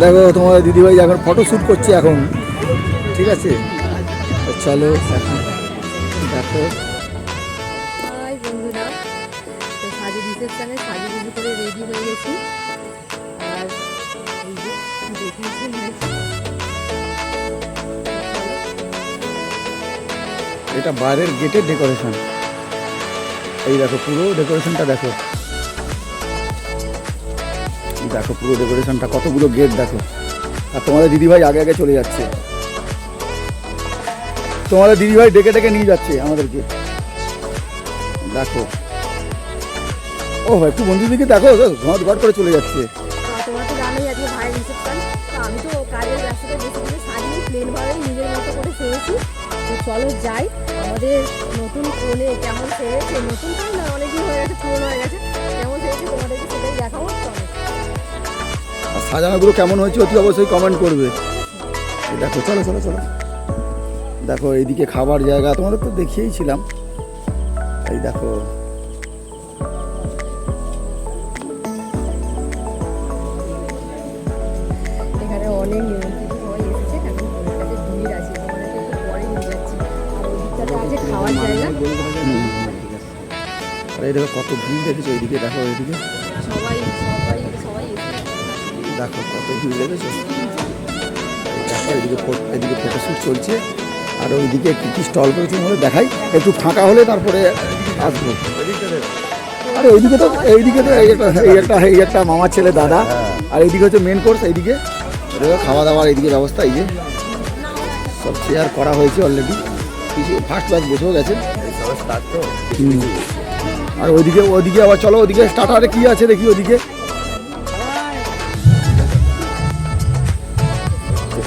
দেখো তোমার দিদিভাই এখন ফটো শ্যুট করছে এখন। ঠিক আছে? চলো এখন দেখো। বন্ধুরা তো সাজু রিসেপশনে সাজু গুজু করে রেডি হয়ে গেছি। আর এই যে দেখিয়েছি নিয়েছি এটা বাইরের গেটের ডেকোরেশন এই দেখো পুরো ডেকোরেশনটা দেখো। দেখো পুরো ডেকোরেশনটা কতগুলো গেট দেখো। আর তোমাদের দিদিভাই আগে আগে চলে যাচ্ছে। তোমাদের দিদিভাই ডেকে ডেকে নিয়ে যাচ্ছে আমাদেরকে। দেখো। ও ভাই একটু বন্ধুদিকে দেখো ঘট ঘট করে চলে যাচ্ছে। চলো যাই, আমাদের নতুন ফোনে কেমন নতুন ফোন না, অনেকদিন হয়ে গেছে, পুরনো হয়ে গেছে। কেমন তোমাদেরকে সেটাই দেখাবো আর সাজানোগুলো কেমন হয়েছে অতি অবশ্যই কমেন্ট করবে দেখো চলো চলো চলো দেখো এইদিকে খাবার জায়গা তোমাদের তো দেখিয়েইছিলাম এই দেখো এখানে অনেক খাওয়ার জায়গা আর এই দেখো কত ভিড় দেখেছ এইদিকে দেখো এইদিকে দেখো কত ভিড় এই দেখো এইদিকে ফো- এইদিকে ফটোশ্যুট চলছে। আর ওইদিকে কী কী স্টল করেছে বলে দেখাই। একটু ফাঁকা হলে তারপরে আসব। আরে এইদিকে তো এইদিকে তো এই একটা এই একটা এই একটা মামার ছেলে দাদা। আর এইদিকে হচ্ছে মেন কোর্স এইদিকে। খাওয়া দাওয়ার এইদিকে ব্যবস্থা এই যে। সব চেয়ার করা হয়েছে অলরেডি কিছু ফার্স্ট ক্লাস বসেও গেছে। আর ওইদিকে ওইদিকে আবার চলো ওইদিকে স্টার্টারে কি আছে দেখি ওইদিকে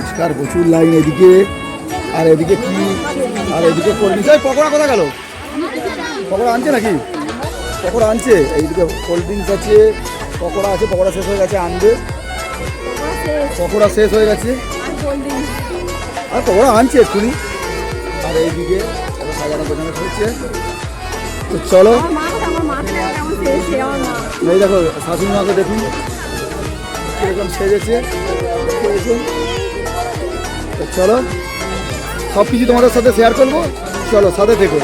ফুচকার প্রচুর লাইন এদিকে, আর এদিকে কি, আর এদিকে কোল্ড ড্রিঙ্কস পকোড়া কোথা গেল? পকোড়া আনছে নাকি? পকোড়া আনছে, এইদিকে কোল্ড ড্রিঙ্কস আছে, পকোড়া আছে, পকোড়া শেষ হয়ে গেছে, আনবে। পকোড়া শেষ হয়ে গেছে। আর পকোড়া আনছে এক্ষুনি। আর এইদিকে সাজানো গোছানো চলছে। তো চলো। এই দেখো, শাশুড়ি মাকে দেখুন, কীরকম সেজেছে। তো চলো, সব কিছু তোমাদের সাথে শেয়ার করব। চলো, সাথে থেকো।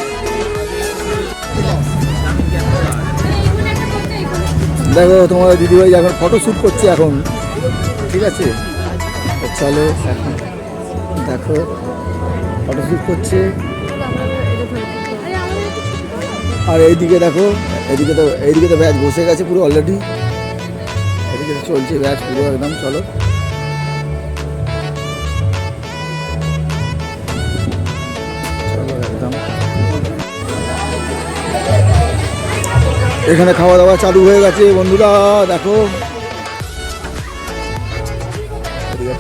দেখো তোমার দিদিভাই এখন ফটো শ্যুট করছে এখন। ঠিক আছে? চলো, এখন দেখো ফটো শ্যুট করছে। আর এইদিকে দেখো, এইদিকে তো এইদিকে তো ব্যাচ বসে গেছে পুরো অলরেডি এদিকে চলছে ব্যাচ পুরো একদম, চলো। এখানে খাওয়া দাওয়া চালু হয়ে গেছে বন্ধুরা দেখো।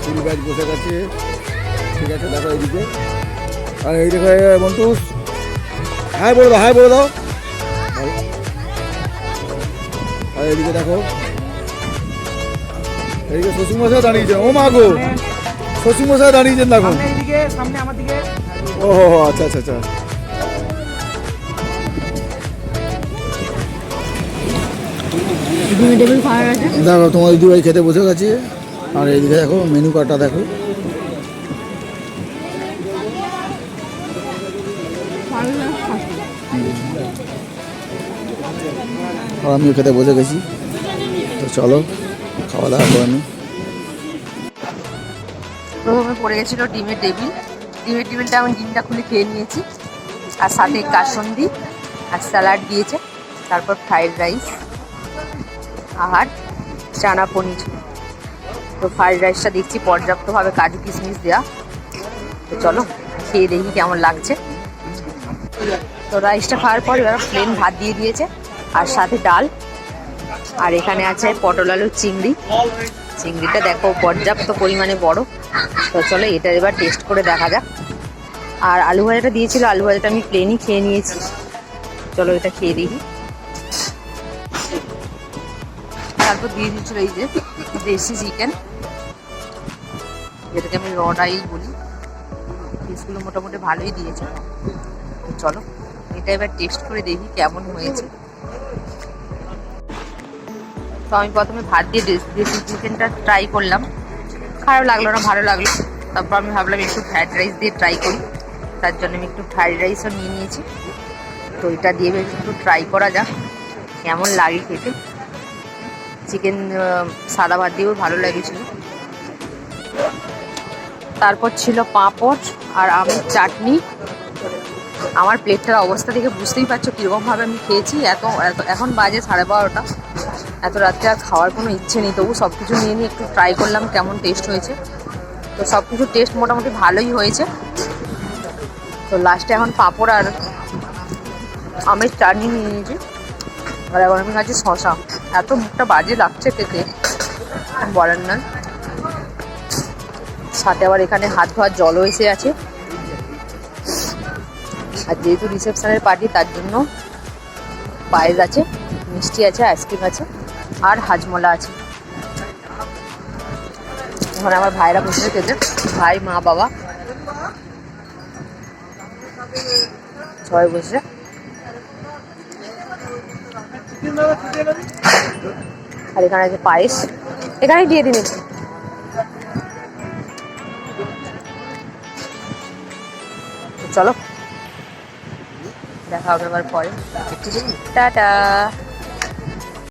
ফুল ব্যাচ বসে গেছে। ঠিক আছে দেখো এইদিকে আর এই দেখো হাই বলে দাও হাই বলে দাও। আর এদিকে দেখো। এদিকে শ্বশুরমশাই দাঁড়িয়েছেন। ও মা গো শ্বশুরমশাই দাঁড়িয়েছেন দেখো। এইদিকে ও হো হো, আচ্ছা আচ্ছা আচ্ছা। দেখো তোমার দিদিভাই খেতে বসে গেছে। আর এইদিকে দেখো মেনু কার্ডটা দেখো। আর আমিও খেতে বসে গেছি। তো চলো খাওয়া দাওয়া করে নিই প্রথমে পড়ে গেছিল ডিমের টেবিল। ডিমের টেবিলটা আমি ডিমটা খুলে খেয়ে নিয়েছি। আর সাথে কাসন্দি আর স্যালাড দিয়েছে। তারপর ফ্রাইড রাইস। আর চানা পনির। তো ফ্রাইড রাইসটা দেখছি, পর্যাপ্তভাবে কাজু কিশমিশ দেওয়া তো চলো, খেয়ে দেখি কেমন লাগছে। তো রাইসটা খাওয়ার পর এবার প্লেন ভাত দিয়ে দিয়েছে, আর সাথে ডাল। আর এখানে আছে পটল আলু চিংড়ি। চিংড়িটা দেখো পর্যাপ্ত পরিমাণে বড়। তো চলো, এটা এবার টেস্ট করে দেখা যাক। আর আলু ভাজাটা দিয়েছিল, আলু ভাজাটা আমি প্লেনই খেয়ে নিয়েছি। চলো, এটা খেয়ে দেখি। তারপর দিয়ে দিয়েছিল এই যে দেশি চিকেন যেটাকে আমি রডাই বলি। পিসগুলো মোটামুটি ভালোই দিয়েছে। চলো, এটা এবার টেস্ট করে দেখি কেমন হয়েছে। তো আমি প্রথমে ভাত দিয়ে দেশ- চিকেনটা ট্রাই করলাম। খারাপ লাগল না, ভালো লাগল। তারপর আমি ভাবলাম একটু ফ্রাইড রাইস দিয়ে ট্রাই করি। তার জন্য আমি একটু ফ্রাইড রাইসও নিয়ে নিয়েছি। তো এটা দিয়ে একটু ট্রাই করা যাক, কেমন লাগে খেতে। চিকেন সাদা ভাত দিয়েও ভালো লেগেছিল। তারপর ছিল পাঁপড় আর আমের চাটনি। আমার প্লেটটার অবস্থা দেখে বুঝতেই পারছ কীরকমভাবে আমি খেয়েছি। এত, এত- এখন বাজে সাড়ে বারোটা। এত রাত্রে আর খাওয়ার কোনো ইচ্ছে নেই। তবু সব কিছু নিয়ে নিয়ে একটু ট্রাই করলাম কেমন টেস্ট হয়েছে। তো সব কিছু টেস্ট মোটামুটি ভালোই হয়েছে। তো লাস্টে এখন পাঁপড় আর আমের চাটনি নিয়ে নিয়েছি। আর এখন আমি খাচ্ছি শশা। এত মুখটা বাজে লাগছে খেতে। বলেন না সাথে আবার এখানে হাত ধোয়ার জলও এসে আছে আর যেহেতু রিসেপশনের পার্টি, তার জন্য পায়েস আছে, মিষ্টি আছে, আইসক্রিম আছে, আর হাজমোলা আছে। এখন আমার ভাইরা বসে খেতে। ভাই, মা, বাবা। সবাই বসে। আর এখানে আছে পায়েস। এখানেই দিয়ে দিন চলো। দেখা হবে আবার পরে। টাটা।